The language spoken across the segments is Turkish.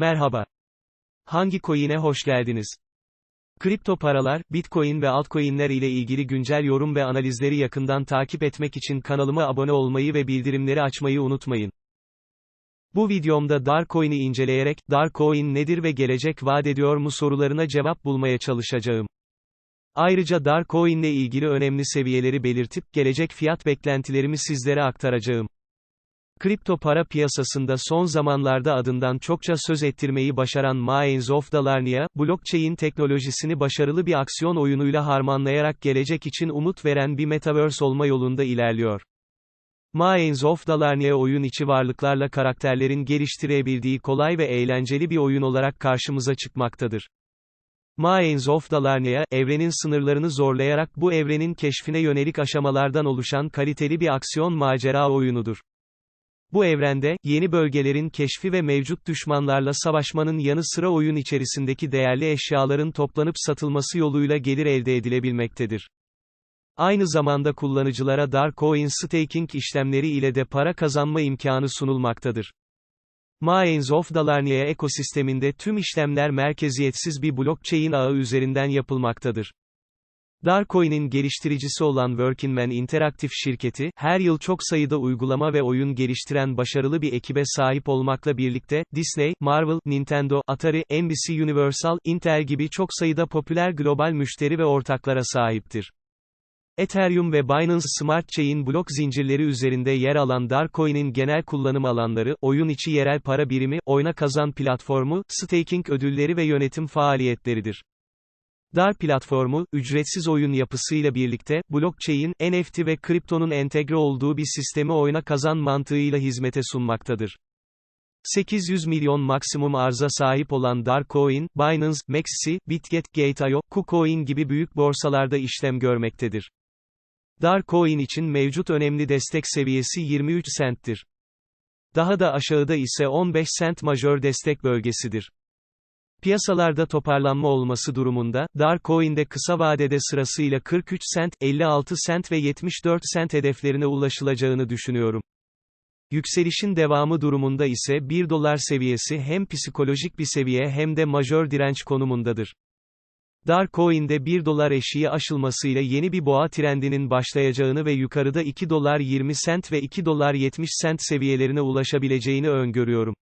Merhaba. Hangi coin'e hoş geldiniz? Kripto paralar, Bitcoin ve altcoin'ler ile ilgili güncel yorum ve analizleri yakından takip etmek için kanalıma abone olmayı ve bildirimleri açmayı unutmayın. Bu videomda Darkcoin'i inceleyerek, Darkcoin nedir ve gelecek vaat ediyor mu sorularına cevap bulmaya çalışacağım. Ayrıca Darkcoin ile ilgili önemli seviyeleri belirtip, gelecek fiyat beklentilerimi sizlere aktaracağım. Kripto para piyasasında son zamanlarda adından çokça söz ettirmeyi başaran Millions of Dollar'nia, blockchain teknolojisini başarılı bir aksiyon oyunuyla harmanlayarak gelecek için umut veren bir metaverse olma yolunda ilerliyor. Millions of Dollar'nia oyun içi varlıklarla karakterlerin geliştirebildiği kolay ve eğlenceli bir oyun olarak karşımıza çıkmaktadır. Millions of Dollar'nia, evrenin sınırlarını zorlayarak bu evrenin keşfine yönelik aşamalardan oluşan kaliteli bir aksiyon macera oyunudur. Bu evrende, yeni bölgelerin keşfi ve mevcut düşmanlarla savaşmanın yanı sıra oyun içerisindeki değerli eşyaların toplanıp satılması yoluyla gelir elde edilebilmektedir. Aynı zamanda kullanıcılara Darkcoin staking işlemleri ile de para kazanma imkanı sunulmaktadır. Millions of Dollar'nia ekosisteminde tüm işlemler merkeziyetsiz bir blockchain ağı üzerinden yapılmaktadır. Darkcoin'in geliştiricisi olan Working Man Interactive şirketi, her yıl çok sayıda uygulama ve oyun geliştiren başarılı bir ekibe sahip olmakla birlikte, Disney, Marvel, Nintendo, Atari, NBC Universal, Intel gibi çok sayıda popüler global müşteri ve ortaklara sahiptir. Ethereum ve Binance Smart Chain blok zincirleri üzerinde yer alan Darkcoin'in genel kullanım alanları, oyun içi yerel para birimi, oyna kazan platformu, staking ödülleri ve yönetim faaliyetleridir. DAR platformu, ücretsiz oyun yapısıyla birlikte, blockchain, NFT ve kriptonun entegre olduğu bir sistemi oyna kazan mantığıyla hizmete sunmaktadır. 800 milyon maksimum arza sahip olan Darkcoin, Binance, Maxi, Bitget, Gate.io, KuCoin gibi büyük borsalarda işlem görmektedir. Darkcoin için mevcut önemli destek seviyesi 23 centtir. Daha da aşağıda ise 15 cent majör destek bölgesidir. Piyasalarda toparlanma olması durumunda, Darkcoin'de kısa vadede sırasıyla 43 cent, 56 cent ve 74 cent hedeflerine ulaşılacağını düşünüyorum. Yükselişin devamı durumunda ise 1 dolar seviyesi hem psikolojik bir seviye hem de majör direnç konumundadır. Darkcoin'de 1 dolar eşiği aşılmasıyla yeni bir boğa trendinin başlayacağını ve yukarıda 2 dolar 20 cent ve 2 dolar 70 cent seviyelerine ulaşabileceğini öngörüyorum.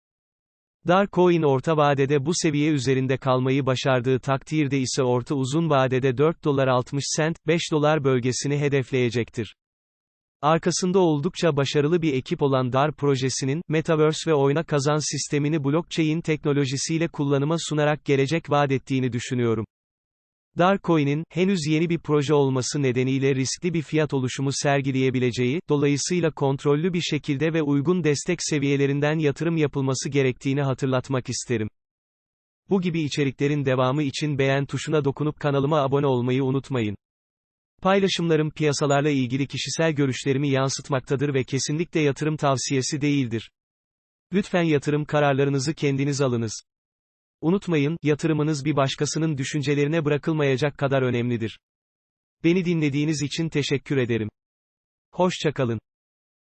Darkcoin orta vadede bu seviye üzerinde kalmayı başardığı takdirde ise orta uzun vadede 4 dolar 60 cent, 5 dolar bölgesini hedefleyecektir. Arkasında oldukça başarılı bir ekip olan DAR projesinin, Metaverse ve oyna kazan sistemini blockchain teknolojisiyle kullanıma sunarak gelecek vaat ettiğini düşünüyorum. Darkcoin'in, henüz yeni bir proje olması nedeniyle riskli bir fiyat oluşumu sergileyebileceği, dolayısıyla kontrollü bir şekilde ve uygun destek seviyelerinden yatırım yapılması gerektiğini hatırlatmak isterim. Bu gibi içeriklerin devamı için beğen tuşuna dokunup kanalıma abone olmayı unutmayın. Paylaşımlarım piyasalarla ilgili kişisel görüşlerimi yansıtmaktadır ve kesinlikle yatırım tavsiyesi değildir. Lütfen yatırım kararlarınızı kendiniz alınız. Unutmayın, yatırımınız bir başkasının düşüncelerine bırakılmayacak kadar önemlidir. Beni dinlediğiniz için teşekkür ederim. Hoşçakalın.